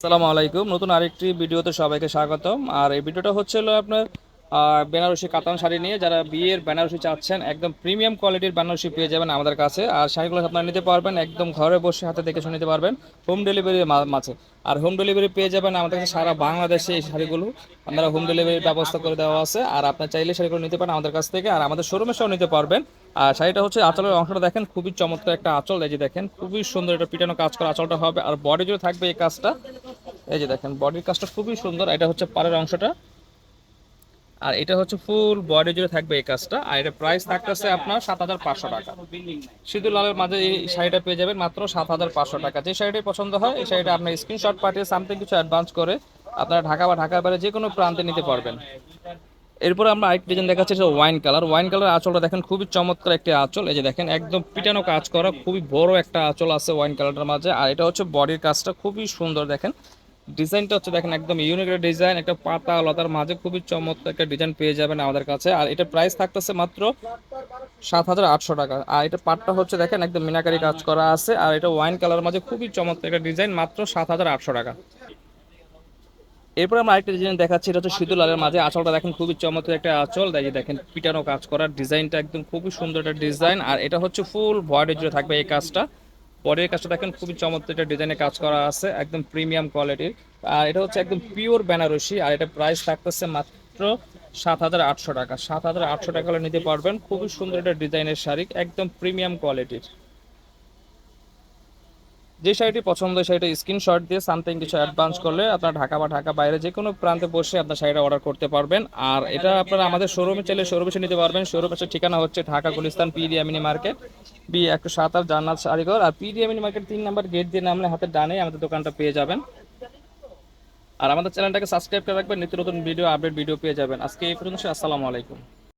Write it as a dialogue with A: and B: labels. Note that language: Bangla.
A: আসসালামু আলাইকুম। নতুন আরেকটি ভিডিওতে সবাইকে স্বাগতম। আর এই ভিডিওটা হচ্ছিল আপনার বেনারসি কাতান শাড়ি নিয়ে যারা বিয়ের বেনারসি চাচ্ছেন, একদম প্রিমিয়াম কোয়ালিটির বেনারসি পেয়ে যাবেন আমাদের কাছে। আর শাড়িগুলো আপনারা নিতে পারবেন, একদম ঘরে বসে হাতে দেখে শুনে নিতে পারবেন, হোম ডেলিভারি মাঝে। আর হোম ডেলিভারি পেয়ে যাবেন আমাদের কাছে সারা বাংলাদেশে এই শাড়িগুলো। আপনারা হোম ডেলিভারির ব্যবস্থা করে দেওয়া আছে। আর আপনার চাইলে শাড়িগুলো নিতে পারেন আমাদের কাছ থেকে। আর আমাদের শোরুমে সহ নিতে পারবেন। আর শাড়িটা হচ্ছে আঁচলের অংশটা দেখেন, খুবই চমৎকার একটা আঁচল। এই যে দেখেন, খুবই সুন্দর এটা পিটানো কাজ করা আঁচলটা হবে। আর বডি জুড়ে থাকবে এই কাজটা। এই যে দেখেন বডির কাজটা খুবই সুন্দর, এটা হচ্ছে পাড়ের অংশটা। আর এটা হচ্ছে ফুল বডি জুড়ে থাকবে এই কাজটা। আর এটা প্রাইস থাকতেছে আপনার সাত হাজার পাঁচশো টাকা। সিঁদুর লালের মাঝে এই শাড়িটা পেয়ে যাবেন মাত্র সাত হাজার পাঁচশো টাকা। যে শাড়িটি পছন্দ হয়, এই শাড়িটা আপনার স্ক্রিনশট পাঠিয়ে সামথিং কিছু অ্যাডভান্স করে আপনারা ঢাকা বা ঢাকার বাইরে যে কোনো প্রান্তে নিতে পারবেন। এরপর আমরা আরেকটি ডিজাইন দেখাচ্ছি যে ওয়াইন কালার ওয়াইন কালার আঁচলটা দেখেন, খুবই চমৎকার একটি আঁচল। এই যে দেখেন, একদম পিটানো কাজ করা, খুবই বড় একটা আঁচল আছে ওয়াইন কালারটার মাঝে। আর এটা হচ্ছে বডির কাজটা খুবই সুন্দর, দেখেন। ডিজাইনটা হচ্ছে দেখেন একদম ইউনিক একটা ডিজাইন একটা পাতা, লতার মাঝে খুবই চমৎকার একটা ডিজাইন পেয়ে যাবেন আমাদের কাছে। আর এটা প্রাইস থাকতেছে মাত্র সাত হাজার আটশো টাকা। আর এটা পাটটা হচ্ছে দেখেন একদম মিনাকারি কাজ করা আছে। আর এটা ওয়াইন কালার মাঝে খুবই চমৎকার একটা ডিজাইন মাত্র সাত হাজার আটশো টাকা। এরপর আমরা আরেকটা ডিজাইন দেখাচ্ছি, এটা হচ্ছে শীতল লালের মাঝে। আঁচলটা দেখেন খুবই চমৎকার একটা আঁচল। দেখি দেখেন, পিটানো কাজ করার ডিজাইনটা একদম খুবই সুন্দর একটা ডিজাইন আর এটা হচ্ছে ফুল বডি জুড়ে থাকবে এই কাজটা। বডির কাজটা দেখেন, খুবই চমৎকার একটা ডিজাইনে কাজ করা আছে, একদম প্রিমিয়াম কোয়ালিটির আর এটা হচ্ছে একদম পিওর বেনারসি আর এটা প্রাইস থাকতেছে মাত্র সাত হাজার আটশো টাকা। সাত হাজার আটশো টাকা হলে নিতে পারবেন, খুবই সুন্দর একটা ডিজাইনের শাড়ি, একদম প্রিমিয়াম কোয়ালিটির যে শাড়িটি পছন্দ শাড়িটা স্ক্রিনশট দিয়ে সামথিং কিছু অ্যাডভান্স করলে আপনার ঢাকা বা ঢাকা বাইরে যে কোনো প্রান্তে বসে আপনার শাড়িটা অর্ডার করতে পারবেন। আর এটা আপনারা আমাদের শোরুমে চাইলে শোরুমে নিতে পারবেন। শোরুমের ঠিকানা হচ্ছে ঢাকা গুলিস্তান পি ডিএমিনি মার্কেট বি একশো সাত আট জান্নাত শাড়িঘর আর পি ডিএমিনি মার্কেট তিন নাম্বার গেট দিয়ে নামলে হাতে ডানে আমাদের দোকানটা পেয়ে যাবেন। আর আমাদের চ্যানেলটাকে সাবস্ক্রাইব করে রাখবেন। নিত্য নতুন ভিডিও আপডেট ভিডিও পেয়ে যাবেন। আজকে এই পর্যন্ত আসসালামু আলাইকুম।